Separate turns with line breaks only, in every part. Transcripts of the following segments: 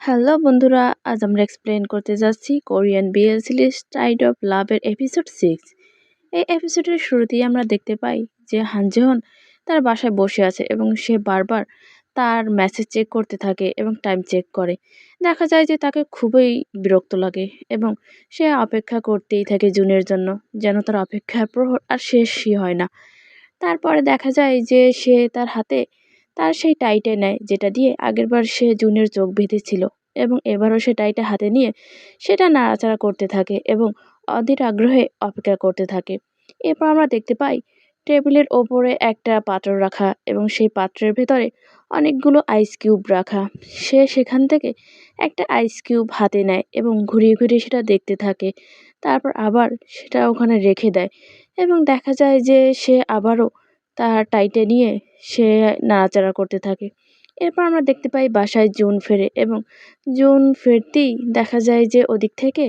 Hello বন্ধুরা, আজ আমরা এক্সপ্লেন করতে যাচ্ছি Korean BL series tide of লাভের এপিসোড সিক্স এই এপিসোডের শুরুতেই আমরা দেখতে পাই যে হানজেহন তার বাসায় বসে আছে এবং সে বারবার তার মেসেজ চেক করতে থাকে এবং টাইম চেক করে। দেখা যায় যে তাকে খুবই বিরক্ত লাগে এবং সে অপেক্ষা করতেই থাকে জুনের জন্য, যেন তার অপেক্ষার প্রহর আর শেষই হয় না। তারপরে দেখা যায় যে সে তার হাতে তার সেই টাইটে নেয়, যেটা দিয়ে আগেরবার সে জুনের চোখ বেঁধেছিল এবং এবারও সে টাইটা হাতে নিয়ে সেটা নাড়াচাড়া করতে থাকে এবং অধীর আগ্রহে অপেক্ষা করতে থাকে। এরপর আমরা দেখতে পাই, টেবিলের ওপরে একটা পাত্র রাখা এবং সেই পাত্রের ভেতরে অনেকগুলো আইস কিউব রাখা। সে সেখান থেকে একটা আইস কিউব হাতে নেয় এবং ঘুরিয়ে ঘুরিয়ে সেটা দেখতে থাকে। তারপর আবার সেটা ওখানে রেখে দেয় এবং দেখা যায় যে সে আবারও তার টাইটে নিয়ে সে নাড়াচাড়া করতে থাকে। এরপর আমরা দেখতে পাই বাসায় জুন ফেরে এবং জুন ফেরতেই দেখা যায় যে ওদিক থেকে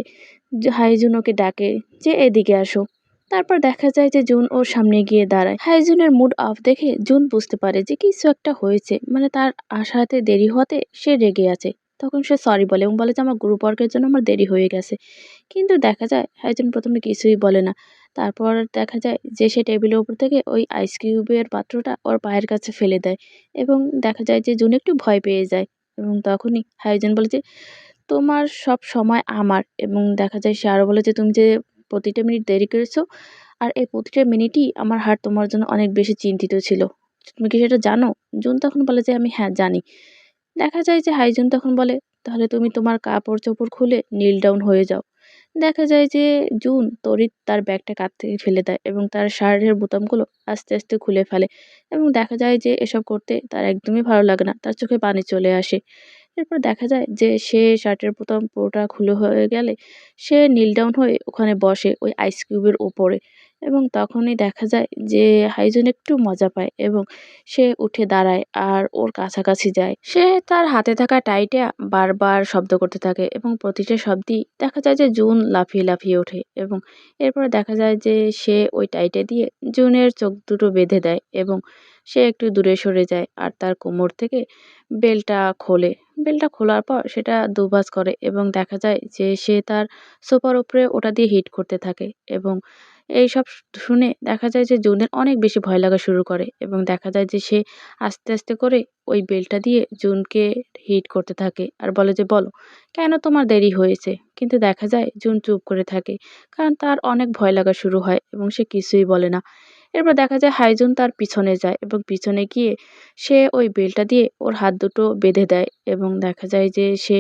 হাইজুন ওকে ডাকে যে এদিকে আসো। তারপর দেখা যায় যে জুন ওর সামনে গিয়ে দাঁড়ায়। হাইজুনের মুড অফ দেখে জুন বুঝতে পারে যে কিছু একটা হয়েছে মানে তার আসাতে দেরি হতে সে রেগে আছে। তখন সে সরি বলে এবং বলে যে আমার গ্রুপ ওয়ার্কের জন্য আমার দেরি হয়ে গেছে। কিন্তু দেখা যায় হাইজুন প্রথমে কিছুই বলে না। তারপর দেখা যায় যে সে টেবিলের উপর থেকে ওই আইস কিউবের পাত্রটা ওর পায়ের কাছে ফেলে দেয় এবং দেখা যায় যে জুন একটু ভয় পেয়ে যায় এবং তখনই হাইজেন বলে যে, তোমার সব সময় আমার। এবং দেখা যায় সে আরও বলে যে, তুমি যে প্রতিটা মিনিট দেরি করেছ আর এই প্রতিটা মিনিটই আমার হার্ট তোমার জন্য অনেক বেশি চিন্তিত ছিল। তুমি কি সেটা জানো? জুন তখন বলে যে, আমি হ্যাঁ জানি। দেখা যায় যে হাইজুন তখন বলে, তাহলে তুমি তোমার কাপড় চোপড় খুলে নীল ডাউন হয়ে যাও। দেখা যায় যে জুন তড়িৎ তার ব্যাগটা কাঁধ থেকে ফেলে দেয় এবং তার শার্টের বোতামগুলো আস্তে আস্তে খুলে ফেলে এবং দেখা যায় যে এসব করতে তার একদমই ভালো লাগে না, তার চোখে পানি চলে আসে। এরপর দেখা যায় যে সে শার্টের বোতাম পুরোটা খুলে হয়ে গেলে সে নীল ডাউন হয়ে ওখানে বসে ওই আইস কিউবের ওপরে এবং তখনই দেখা যায় যে হাইজেন একটু মজা পায় এবং সে উঠে দাঁড়ায় আর ওর কাছাকাছি যায়। সে তার হাতে থাকা টাইটা বারবার শব্দ করতে থাকে এবং প্রতিটা শব্দই দেখা যায় যে জুন লাফিয়ে লাফিয়ে ওঠে এবং এরপরে দেখা যায় যে সে ওই টাইটে দিয়ে জুনের চোখ দুটো বেঁধে দেয় এবং সে একটু দূরে সরে যায় আর তার কোমর থেকে বেলটা খোলে। বেলটা খোলার পর সেটা দুবাজ করে এবং দেখা যায় যে সে তার সোফার উপরে ওটা দিয়ে হিট করতে থাকে এবং এইসব শুনে দেখা যায় যে জুনের অনেক বেশি ভয় লাগা শুরু করে এবং দেখা যায় যে সে আস্তে আস্তে করে ওই বেলটা দিয়ে জুনকে হিট করতে থাকে আর বলে যে, বলো, কেন তোমার দেরি হয়েছে? কিন্তু দেখা যায় জুন চুপ করে থাকে কারণ তার অনেক ভয় লাগা শুরু হয় এবং সে কিছুই বলে না। এরপর দেখা যায় হাইজুন তার পিছনে যায় এবং পিছনে গিয়ে সে ওই বেলটা দিয়ে ওর হাত দুটো বেঁধে দেয় এবং দেখা যায় যে সে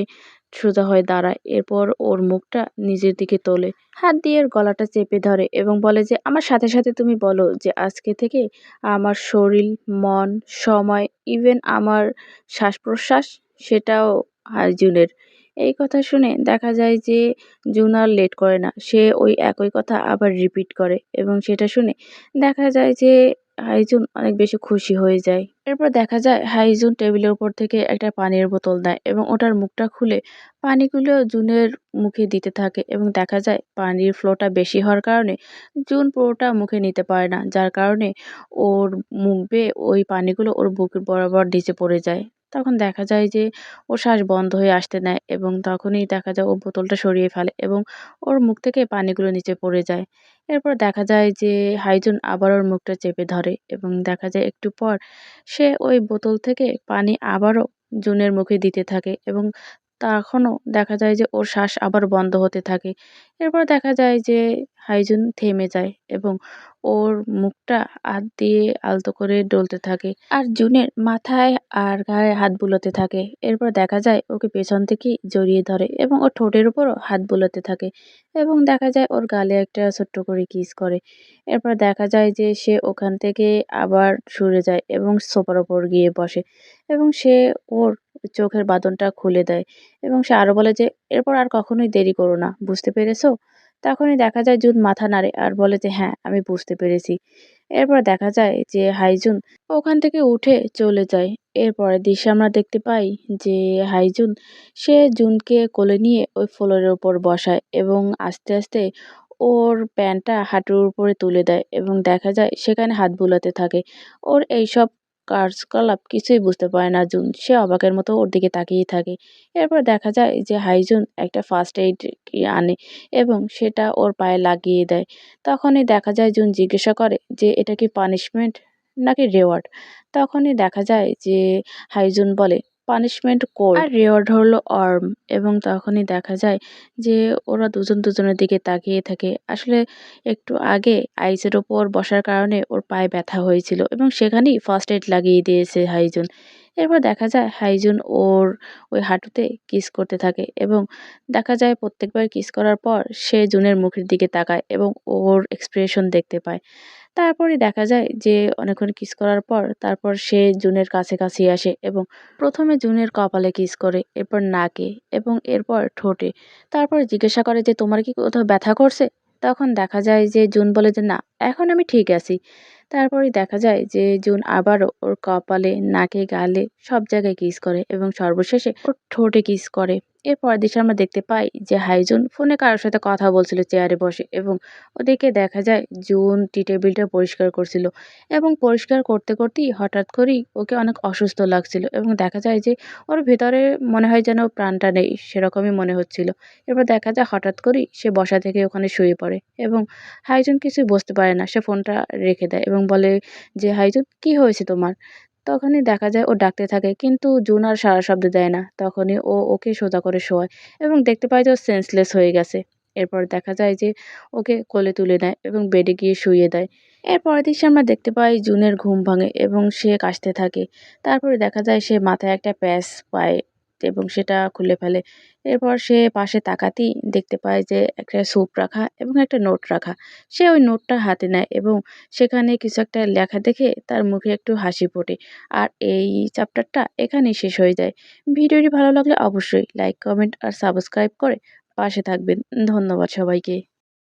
সোজা হয়ে দাঁড়ায়। এরপর ওর মুখটা নিজের দিকে তোলে। হাত দিয়ে ওর গলাটা চেপে ধরে এবং বলে যে, আমার সাথে সাথে তুমি বলো যে, আজকে থেকে আমার শরীর, মন, সময় ইভেন আমার শ্বাস প্রশ্বাস সেটাও হাইজুনের এই কথা শুনে দেখা যায় যে, জুন আর লেট করে না। সে ওই একই কথা আবার রিপিট করে এবং সেটা শুনে দেখা যায় যে হাইজুন অনেক বেশি খুশি হয়ে যায়। এরপর দেখা যায় হাইজুন টেবিলের উপর থেকে একটা পানির বোতল দেয় এবং ওটার মুখটা খুলে পানিগুলো জুনের মুখে দিতে থাকে এবং দেখা যায় পানির ফ্লোটা বেশি হওয়ার কারণে জুন পুরোটা মুখে নিতে পারে না, যার কারণে ওর মুখ বেয়ে ওই পানিগুলো ওর বুকের বরাবর নিচে পড়ে যায়। তখন দেখা যায় যে, ওর শ্বাস বন্ধ হয়ে আসতে নেয় এবং তখনই দেখা যায় ও বোতলটা সরিয়ে ফেলে এবং ওর মুখ থেকে পানিগুলো নিচে পড়ে যায়। এরপর দেখা যায় যে, হাইজুন আবার ওর মুখটা চেপে ধরে এবং দেখা যায় একটু পর সে ওই বোতল থেকে পানি আবারও জুনের মুখে দিতে থাকে এবং তখনও দেখা যায় যে, ওর শ্বাস আবার বন্ধ হতে থাকে। এরপর দেখা যায় যে হাইজুন থেমে যায় এবং ওর মুখটা হাত দিয়ে আলতো করে ডলতে থাকে আর জুনের মাথায় আর গায়ে হাত বুলোতে থাকে। এরপর দেখা যায় ওকে পেছন থেকেই জড়িয়ে ধরে এবং ওর ঠোঁটের উপরও হাত বুলোতে থাকে এবং দেখা যায় ওর গালে একটা ছোট্ট করে কিস করে। এরপর দেখা যায় যে সে ওখান থেকে আবার সরে যায় এবং সোফার ওপর গিয়ে বসে এবং সে ওর চোখের বাঁধনটা খুলে দেয় এবং সে আরও বলে যে, এরপর আর কখনোই দেরি করো না, বুঝতে পেরেছ? তখনই দেখা যায় জুন মাথা নাড়ে আর বলে যে হ্যাঁ আমি বুঝতে পেরেছি। এরপর দেখা যায় যে, হাইজুন ওখান থেকে উঠে চলে যায়। এরপরের দৃশ্যে আমরা দেখতে পাই যে, হাইজুন, সে জুনকে কোলে নিয়ে ওই ফ্লোরের ওপর বসায় এবং আস্তে আস্তে ওর প্যান্টটা হাঁটুর উপরে তুলে দেয় এবং দেখা যায় সেখানে হাত বুলাতে থাকে। ওর এইসব কার্যকলাপ কিছুই বুঝতে পারে না। জুন, সে অবাকের মতো ওর দিকে তাকিয়ে থাকে। এরপর দেখা যায় যে হাইজুন একটা ফার্স্ট এইড আনে এবং সেটা ওর পায়ে লাগিয়ে দেয়। তখনই দেখা যায় জুন জিজ্ঞাসা করে যে, এটা কি পানিশমেন্ট নাকি রেওয়ার্ড তখনই দেখা যায় যে হাইজুন বলে পানিশমেন্ট কোর আর রেওয়ার্ড হলো অর্ম এবং তখনই দেখা যায় যে ওরা দুজন দুজনের দিকে তাকিয়ে থাকে। আসলে একটু আগে আইসের ওপর বসার কারণে ওর পায়ে ব্যথা হয়েছিল এবং সেখানেই ফার্স্ট এড লাগিয়ে দিয়েছে হাইজুন। এরপর দেখা যায় হাইজুন ওর ওই হাঁটুতে কিস করতে থাকে এবং দেখা যায় প্রত্যেকবার কিস করার পর সে জুনের মুখের দিকে তাকায় এবং ওর এক্সপ্রেশন দেখতে পায়। তারপরে দেখা যায় যে অনেকক্ষণ কিস করার পর তারপর সে জুনের কাছে কাছে আসে এবং প্রথমে জুনের কপালে কিস করে, এরপর নাকে এবং এরপর ঠোঁটে। তারপর জিজ্ঞাসা করে যে, তোমার কি কোথাও ব্যথা করছে? তখন দেখা যায় যে জুন বলে যে, না, এখন আমি ঠিক আছি। তারপরে দেখা যায় যে জুন আবারও ওর কপালে, নাকে, গালে সব জায়গায় কিস করে এবং সর্বশেষে ওর ঠোঁটে কিস করে। এরপর দৃশ্যে আমরা দেখতে পাই যে হাইজুন ফোনে কারোর সাথে কথা বলছিল চেয়ারে বসে এবং ওদিকে দেখা যায় জুন টি টেবিলটা পরিষ্কার করছিল এবং পরিষ্কার করতে করতেই হঠাৎ করেই ওকে অনেক অসুস্থ লাগছিল এবং দেখা যায় যে ওর ভেতরে মনে হয় যেন প্রাণটা নেই, সেরকমই মনে হচ্ছিল। এরপর দেখা যায় হঠাৎ করেই সে বসা থেকে ওখানে শুয়ে পড়ে এবং হাইজুন কিছুই বুঝতে পারে না, সে ফোনটা রেখে দেয় এবং বলে যে, হাইজুন, কি হয়েছে তোমার? তখনই দেখা যায় ও ডাকতে থাকে, কিন্তু জুন আর সারা শব্দ দেয় না। তখনই ও ওকে সোজা করে শোয়ায় এবং দেখতে পায় যে ও সেন্সলেস হয়ে গেছে। এরপর দেখা যায় যে ওকে কোলে তুলে নেয় এবং বেডে গিয়ে শুয়ে দেয়। এর পরের দৃশ্যে আমরা দেখতে পাই জুনের ঘুম ভাঙে এবং সে কাশতে থাকে। তারপরে দেখা যায় সে মাথায় একটা প্যাচ পায় এবং সেটা খুলে ফেলে। এরপর সে পাশে তাকাতেই দেখতে পায় যে, একটা স্যুপ রাখা এবং একটা নোট রাখা। সে ওই নোটটা হাতে নেয় এবং সেখানে কিছু একটা লেখা দেখে তার মুখে একটু হাসি ফোটে। আর এই চ্যাপ্টারটা এখানেই শেষ হয়ে যায়। ভিডিওটি ভালো লাগলে অবশ্যই লাইক, কমেন্ট আর সাবস্ক্রাইব করে পাশে থাকবেন। ধন্যবাদ সবাইকে।